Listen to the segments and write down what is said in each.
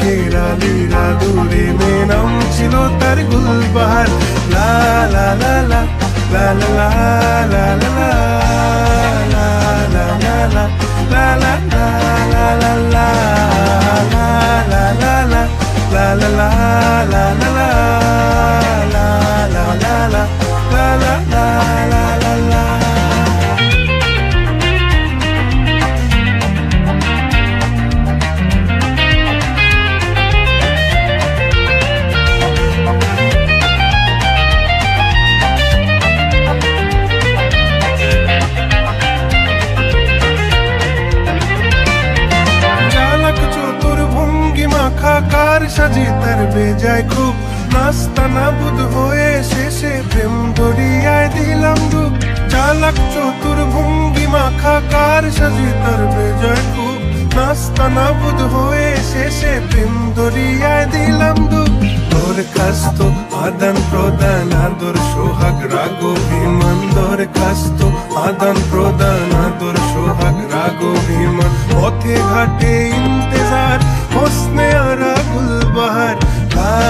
কেরালির আদুরে নাম ছিল তার গুলবাহার লা লা লা লা লা লা লা লা লা হাহাকার সাজে তার বেজায় খুব। নাস্তা নাবুদ হয়ে শেষে প্রেম দরিয়ায় দিলাম ডুব চালাক চতুর ভঙ্গি মাখাকার সাজে তার বেজায় খুব। নাস্তা হয়ে শেষে প্রেম দরিয়ায় দিলাম দরখাস্ত আদান প্রদান, আদর সোহাগ, রাগ অভিমান। দরখাস্ত আদান প্রদান, আদর সোহাগ, রাগ অভিমান। পথে ঘাটে ইন্তজার হোসনে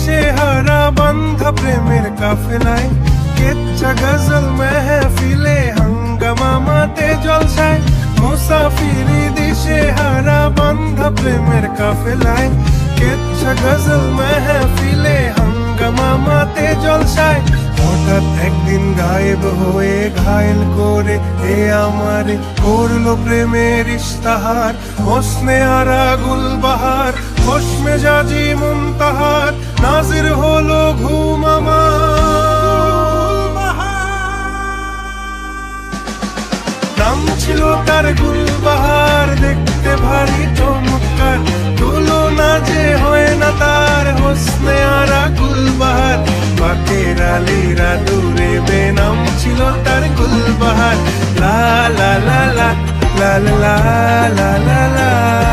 দিশে হারা বান্ধা প্রেমের কাফেলায় কেচ্ছা গজল মেহফিলে হাঙ্গামা মাতে জলসায় মুসাফিরি দিশে হারা বান্ধা প্রেমের কাফেলায় কেচ্ছা গজল মেহফিলে হাঙ্গামা মাতে জলসায় হঠাৎ একদিন গায়েব হয়ে ঘায়েল করে এ আমারে করল প্রেমের ইস্তাহার হোসনে আরা গুলবাহার হোসমে জাজি মুমতাহার নাজির হলো ঘুম নাম ছিল তার গুলবাহার, দেখতে ভারী চমৎকার। তুলনা যে হয় না তার, হোসনে আরা আলীরা দূরে বেনাম ছিল তার গুলবাহার লা লা লা লা লা লা লা লা লা